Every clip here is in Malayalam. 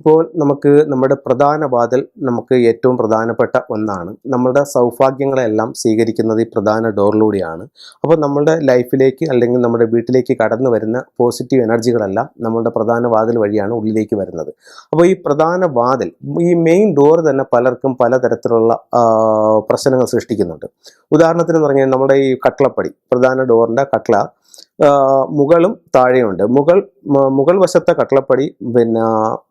ഇപ്പോൾ നമുക്ക് നമ്മുടെ പ്രധാന വാതിൽ നമുക്ക് ഏറ്റവും പ്രധാനപ്പെട്ട ഒന്നാണ്. നമ്മുടെ സൗഭാഗ്യങ്ങളെല്ലാം സ്വീകരിക്കുന്നത് ഈ പ്രധാന ഡോറിലൂടെയാണ്. അപ്പോൾ നമ്മുടെ ലൈഫിലേക്ക് അല്ലെങ്കിൽ നമ്മുടെ വീട്ടിലേക്ക് കടന്നു വരുന്ന പോസിറ്റീവ് എനർജികളെല്ലാം നമ്മളുടെ പ്രധാന വാതിൽ വഴിയാണ് ഉള്ളിലേക്ക് വരുന്നത്. അപ്പോൾ ഈ പ്രധാന വാതിൽ ഈ മെയിൻ ഡോർ തന്നെ പലർക്കും പലതരത്തിലുള്ള പ്രശ്നങ്ങൾ സൃഷ്ടിക്കുന്നുണ്ട്. ഉദാഹരണത്തിന് പറഞ്ഞാൽ നമ്മുടെ ഈ കട്ട്ളപ്പടി പ്രധാന ഡോറിന്റെ കട്ട്ള മുകളും താഴെയുണ്ട്. മുകൾ മുകൾ വശത്തെ കട്ടളപ്പടി പിന്നെ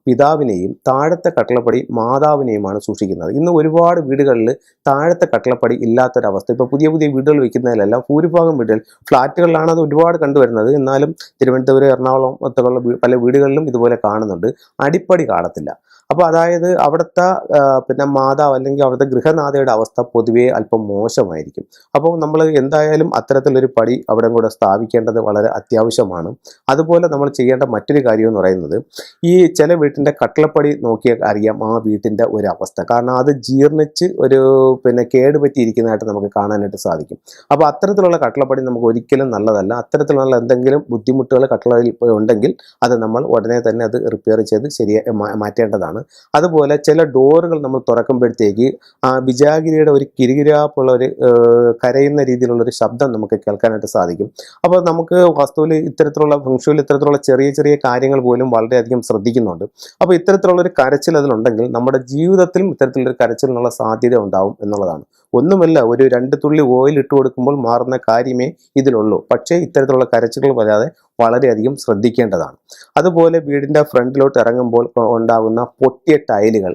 പിതാവിനെയും താഴത്തെ കട്ടളപ്പടി മാതാവിനെയുമാണ് സൂക്ഷിക്കുന്നത്. ഇന്ന് ഒരുപാട് വീടുകളിൽ താഴത്തെ കട്ടളപ്പടി ഇല്ലാത്തൊരവസ്ഥ. ഇപ്പോൾ പുതിയ പുതിയ വീടുകൾ വയ്ക്കുന്നതിലെല്ലാം ഭൂരിഭാഗം വീടുകൾ ഫ്ലാറ്റുകളിലാണ് അത് ഒരുപാട് കണ്ടുവരുന്നത്. എന്നാലും തിരുവനന്തപുരം എറണാകുളം ഒത്തുള്ള പല വീടുകളിലും ഇതുപോലെ കാണുന്നുണ്ട്. അടിപ്പടി കാണത്തില്ല. അപ്പോൾ അതായത് അവിടുത്തെ പിന്നെ മാതാവ് അല്ലെങ്കിൽ അവിടുത്തെ ഗൃഹനാഥയുടെ അവസ്ഥ പൊതുവേ അല്പം മോശമായിരിക്കും. അപ്പോൾ നമ്മൾ എന്തായാലും അത്തരത്തിലൊരു പടി അവിടെ കൂടെ സ്ഥാപിക്കേണ്ടത് വളരെ അത്യാവശ്യമാണ്. അതുപോലെ നമ്മൾ ചെയ്യേണ്ട മറ്റൊരു കാര്യം എന്ന് പറയുന്നത് ഈ ചില വീട്ടിന്റെ കട്ടിലപ്പടി നോക്കിയാൽ അറിയാം ആ വീട്ടിന്റെ ഒരു അവസ്ഥ കാരണം അത് ജീർണിച്ച് ഒരു പിന്നെ കേട് പറ്റിയിരിക്കുന്നതായിട്ട് നമുക്ക് കാണാനായിട്ട് സാധിക്കും. അപ്പോൾ അത്തരത്തിലുള്ള കട്ടിലപ്പടി നമുക്ക് ഒരിക്കലും നല്ലതല്ല. അത്തരത്തിലുള്ള എന്തെങ്കിലും ബുദ്ധിമുട്ടുകൾ കട്ടിലയിൽ ഉണ്ടെങ്കിൽ അത് നമ്മൾ ഉടനെ തന്നെ അത് റിപ്പയർ ചെയ്ത് ശരിയാ മാറ്റേണ്ടതാണ്. അതുപോലെ ചില ഡോറുകൾ നമ്മൾ തുറക്കുമ്പോഴത്തേക്ക് ആ വിജാഗിരിയുടെ ഒരു കിരികിരാപ്പുള്ള ഒരു കരയുന്ന രീതിയിലുള്ളൊരു ശബ്ദം നമുക്ക് കേൾക്കാനായിട്ട് സാധിക്കും. അപ്പോൾ നമുക്ക് വസ്തുവിൽ ഇത്തരത്തിലുള്ള ഫംഗ്ഷനിൽ ഇത്തരത്തിലുള്ള ചെറിയ ചെറിയ കാര്യങ്ങൾ പോലും വളരെയധികം ശ്രദ്ധിക്കുന്നുണ്ട്. അപ്പോൾ ഇത്തരത്തിലുള്ള ഒരു കരച്ചിൽ അതിലുണ്ടെങ്കിൽ നമ്മുടെ ജീവിതത്തിലും ഇത്തരത്തിലൊരു കരച്ചിലിനുള്ള സാധ്യത ഉണ്ടാവും എന്നുള്ളതാണ്. ഒന്നുമല്ല ഒരു രണ്ട് തുള്ളി ഓയിൽ ഇട്ട് കൊടുക്കുമ്പോൾ മാറുന്ന കാര്യമേ ഇതിലുള്ളൂ. പക്ഷേ ഇത്തരത്തിലുള്ള കരച്ചിലുകൾ വരാതെ വളരെയധികം ശ്രദ്ധിക്കേണ്ടതാണ്. അതുപോലെ വീടിന്റെ ഫ്രണ്ടിലോട്ട് ഇറങ്ങുമ്പോൾ ഉണ്ടാകുന്ന പൊട്ടിയ ടൈലുകൾ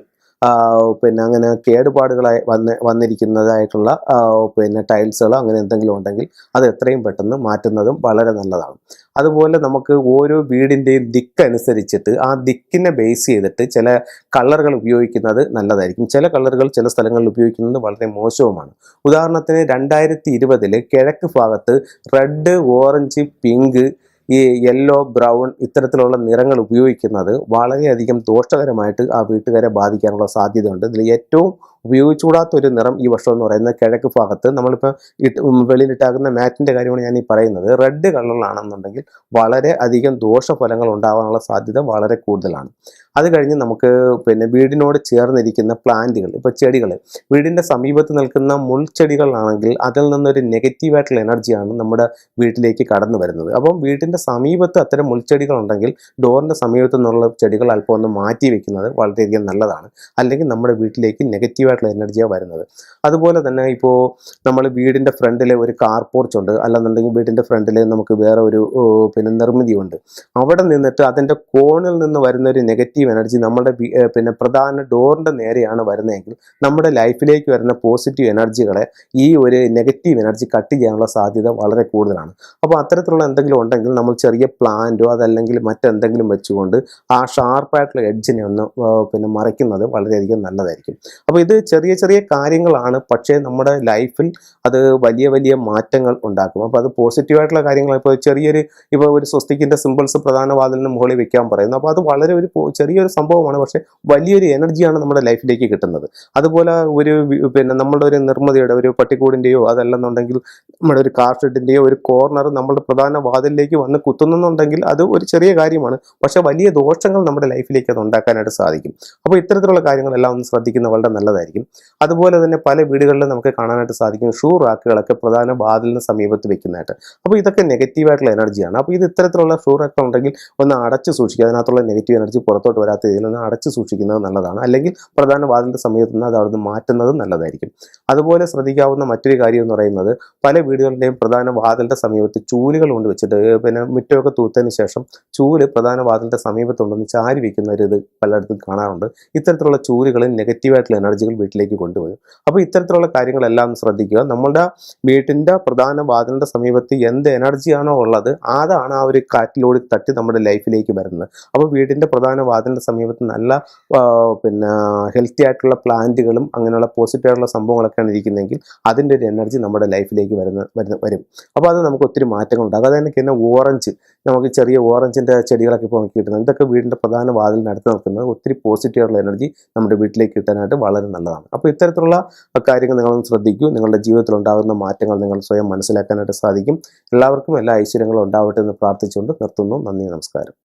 പിന്നെ അങ്ങനെ കേടുപാടുകളായി വന്ന് വന്നിരിക്കുന്നതായിട്ടുള്ള പിന്നെ ടൈൽസുകളോ അങ്ങനെ എന്തെങ്കിലും ഉണ്ടെങ്കിൽ അത് എത്രയും പെട്ടെന്ന് മാറ്റുന്നതും വളരെ നല്ലതാണ്. അതുപോലെ നമുക്ക് ഓരോ വീടിന്റെയും ദിക്ക് അനുസരിച്ചിട്ട് ആ ദിക്കിനെ ബേസ് ചെയ്തിട്ട് ചില കളറുകൾ ഉപയോഗിക്കുന്നത് നല്ലതായിരിക്കും. ചില കളറുകൾ ചില സ്ഥലങ്ങളിൽ ഉപയോഗിക്കുന്നത് വളരെ മോശവുമാണ്. ഉദാഹരണത്തിന് രണ്ടായിരത്തി ഇരുപതിൽ കിഴക്ക് ഭാഗത്ത് റെഡ് ഓറഞ്ച് പിങ്ക് ഈ യെല്ലോ ബ്രൗൺ ഇത്തരത്തിലുള്ള നിറങ്ങൾ ഉപയോഗിക്കുന്നത് വളരെയധികം ദോഷകരമായിട്ട് ആ വീട്ടുകാരെ ബാധിക്കാനുള്ള സാധ്യതയുണ്ട്. ഇതിൽ ഏറ്റവും ഉപയോഗിച്ചുകൂടാത്ത ഒരു നിറം ഈ വർഷം എന്ന് പറയുന്നത് കിഴക്ക് ഭാഗത്ത് നമ്മളിപ്പോൾ ഇട്ട് വെളിയിലിട്ടാക്കുന്ന മാറ്റിന്റെ കാര്യമാണ് ഞാൻ ഈ പറയുന്നത്. റെഡ് കളറിലാണെന്നുണ്ടെങ്കിൽ വളരെ അധികം ദോഷഫലങ്ങൾ ഉണ്ടാകാനുള്ള സാധ്യത വളരെ കൂടുതലാണ്. അത് കഴിഞ്ഞ് നമുക്ക് പിന്നെ വീടിനോട് ചേർന്നിരിക്കുന്ന പ്ലാന്റുകൾ ഇപ്പോൾ ചെടികൾ വീടിന്റെ സമീപത്ത് നിൽക്കുന്ന മുൾച്ചെടികളാണെങ്കിൽ അതിൽ നിന്നൊരു നെഗറ്റീവായിട്ടുള്ള എനർജിയാണ് നമ്മുടെ വീട്ടിലേക്ക് കടന്നു വരുന്നത്. അപ്പം വീട്ടിന്റെ സമീപത്ത് അത്തരം മുൾച്ചെടികൾ ഉണ്ടെങ്കിൽ ഡോറിന്റെ സമീപത്ത് നിന്നുള്ള ചെടികൾ അല്പം ഒന്ന് മാറ്റി വെക്കുന്നത് വളരെയധികം നല്ലതാണ്. അല്ലെങ്കിൽ നമ്മുടെ വീട്ടിലേക്ക് നെഗറ്റീവായിട്ടുള്ള എനർജിയാണ് വരുന്നത്. അതുപോലെ തന്നെ ഇപ്പോൾ നമ്മൾ വീടിന്റെ ഫ്രണ്ടിൽ ഒരു കാർ പോർച്ച് ഉണ്ട്. അല്ലെന്നുണ്ടെങ്കിൽ വീടിന്റെ ഫ്രണ്ടിൽ നമുക്ക് വേറെ ഒരു പിന്നെ നിർമ്മിതിയുണ്ട് അവിടെ നിന്നിട്ട് അതിന്റെ കോണിൽ നിന്ന് വരുന്ന ഒരു നെഗറ്റീവ് എനർജി നമ്മുടെ പിന്നെ പ്രധാന ഡോറിന്റെ നേരെയാണ് വരുന്നതെങ്കിൽ നമ്മുടെ ലൈഫിലേക്ക് വരുന്ന പോസിറ്റീവ് എനർജികളെ ഈ ഒരു നെഗറ്റീവ് എനർജി കട്ട് ചെയ്യാനുള്ള സാധ്യത വളരെ കൂടുതലാണ്. അപ്പോൾ അത്തരത്തിലുള്ള എന്തെങ്കിലും ഉണ്ടെങ്കിൽ നമ്മൾ ചെറിയ പ്ലാന്റോ അതല്ലെങ്കിൽ മറ്റെന്തെങ്കിലും വെച്ചുകൊണ്ട് ആ ഷാർപ്പായിട്ടുള്ള എഡ്ജിനെ ഒന്ന് പിന്നെ മറയ്ക്കുന്നത് വളരെയധികം നല്ലതായിരിക്കും. അപ്പോൾ ഇത് ചെറിയ ചെറിയ കാര്യങ്ങളാണ്. പക്ഷേ നമ്മുടെ ലൈഫിൽ അത് വലിയ വലിയ മാറ്റങ്ങൾ ഉണ്ടാക്കും. അപ്പോൾ അത് പോസിറ്റീവായിട്ടുള്ള കാര്യങ്ങൾ ഇപ്പോൾ ചെറിയൊരു ഇപ്പോൾ ഒരു സ്വസ്തിക്കിന്റെ സിമ്പിൾസ് പ്രധാന വാതിലിന് മുകളിൽ വെക്കാൻ പറയുന്നു. അപ്പോൾ അത് വളരെ ഒരു ചെറിയൊരു സംഭവമാണ്. പക്ഷേ വലിയൊരു എനർജിയാണ് നമ്മുടെ ലൈഫിലേക്ക് കിട്ടുന്നത്. അതുപോലെ ഒരു പിന്നെ നമ്മളുടെ ഒരു നിർമ്മിതിയുടെ ഒരു പട്ടിക്കൂടിന്റെയോ അതല്ലെന്നുണ്ടെങ്കിൽ നമ്മുടെ ഒരു കാർഷെഡിന്റെയോ ഒരു കോർണർ നമ്മുടെ പ്രധാന വാതിലിലേക്ക് വന്ന് കുത്തുന്നുണ്ടെങ്കിൽ അത് ഒരു ചെറിയ കാര്യമാണ്. പക്ഷേ വലിയ ദോഷങ്ങൾ നമ്മുടെ ലൈഫിലേക്ക് അത് ഉണ്ടാക്കാനായിട്ട് സാധിക്കും. അപ്പോൾ ഇത്തരത്തിലുള്ള കാര്യങ്ങളെല്ലാം ഒന്ന് ശ്രദ്ധിക്കുന്നത് വളരെ നല്ലതായിരിക്കും. അതുപോലെ തന്നെ പല വീടുകളിലും നമുക്ക് കാണാനായിട്ട് സാധിക്കും ഷൂ റാക്കുകളൊക്കെ പ്രധാന വാതിലിന് സമീപത്ത് വെക്കുന്നതായിട്ട്. അപ്പോൾ ഇതൊക്കെ നെഗറ്റീവായിട്ടുള്ള എനർജിയാണ് അപ്പോൾ ഇത് ഇത്തരത്തിലുള്ള ഷൂ റാക്ക് ഉണ്ടെങ്കിൽ ഒന്ന് അടച്ച് സൂക്ഷിക്കുക. അതിനകത്തുള്ള നെഗറ്റീവ് എനർജി പുറത്തോട്ട് വരാത്ത രീതിയിൽ ഒന്ന് അടച്ച് സൂക്ഷിക്കുന്നത് നല്ലതാണ്. അല്ലെങ്കിൽ പ്രധാന വാതിലിന്റെ സമീപത്ത് നിന്ന് അത് മാറ്റുന്നത് നല്ലതായിരിക്കും. അതുപോലെ ശ്രദ്ധിക്കാവുന്ന മറ്റൊരു കാര്യം എന്ന് പറയുന്നത് പല വീടുകളുടെയും പ്രധാന വാതിലിന്റെ സമീപത്ത് ചൂലുകൾ കൊണ്ട് വെച്ചിട്ട് പിന്നെ മുറ്റമൊക്കെ തൂത്തതിന് ശേഷം ചൂൽ പ്രധാന വാതിലിന്റെ സമീപത്തുണ്ടെന്ന് ചാരി വയ്ക്കുന്ന ഒരു ഇത് പലയിടത്തും കാണാറുണ്ട്. ഇത്തരത്തിലുള്ള ചൂലുകളിൽ നെഗറ്റീവായിട്ടുള്ള എനർജികൾ വീട്ടിലേക്ക് കൊണ്ടുവരും അപ്പോൾ ഇത്തരത്തിലുള്ള കാര്യങ്ങളെല്ലാം ശ്രദ്ധിക്കുക. നമ്മളുടെ വീട്ടിന്റെ പ്രധാന വാതിലിന്റെ സമീപത്ത് എന്ത് എനർജിയാണോ ഉള്ളത് അതാണ് ആ ഒരു കാറ്റിലൂടെ തട്ടി നമ്മുടെ ലൈഫിലേക്ക് വരുന്നത്. അപ്പോൾ വീടിന്റെ പ്രധാന വാതിലിന്റെ സമീപത്ത് നല്ല പിന്നെ ഹെൽത്തി ആയിട്ടുള്ള പ്ലാന്റുകളും അങ്ങനെയുള്ള പോസിറ്റീവ് സംഭവങ്ങളൊക്കെയാണ് ഇരിക്കുന്നതെങ്കിൽ അതിന്റെ ഒരു എനർജി നമ്മുടെ ലൈഫിലേക്ക് വരുന്ന വരും. അപ്പോൾ അത് നമുക്ക് ഒത്തിരി മാറ്റങ്ങൾ ഉണ്ടാകും. അതായത് തന്നെ ഓറഞ്ച് നമുക്ക് ചെറിയ ഓറഞ്ചിന്റെ ചെടികളൊക്കെ ഇപ്പോൾ നമുക്ക് കിട്ടുന്നത്. ഇതൊക്കെ വീടിന്റെ പ്രധാന വാതിലിനടുത്ത് നിൽക്കുന്നത് ഒത്തിരി പോസിറ്റീവ് ആയിട്ടുള്ള എനർജി നമ്മുടെ വീട്ടിലേക്ക് കിട്ടാനായിട്ട് വളരെ നല്ലതാണ് അപ്പോൾ ഇത്തരത്തിലുള്ള കാര്യങ്ങൾ നിങ്ങളൊന്ന് ശ്രദ്ധിക്കൂ. നിങ്ങളുടെ ജീവിതത്തിൽ ഉണ്ടാകുന്ന മാറ്റങ്ങൾ നിങ്ങൾ സ്വയം മനസ്സിലാക്കാനായിട്ട് സാധിക്കും. എല്ലാവർക്കും എല്ലാ ഐശ്വര്യങ്ങളും ഉണ്ടാവട്ടെ എന്ന് പ്രാർത്ഥിച്ചുകൊണ്ട് നിർത്തുന്നു. നന്ദി നമസ്കാരം.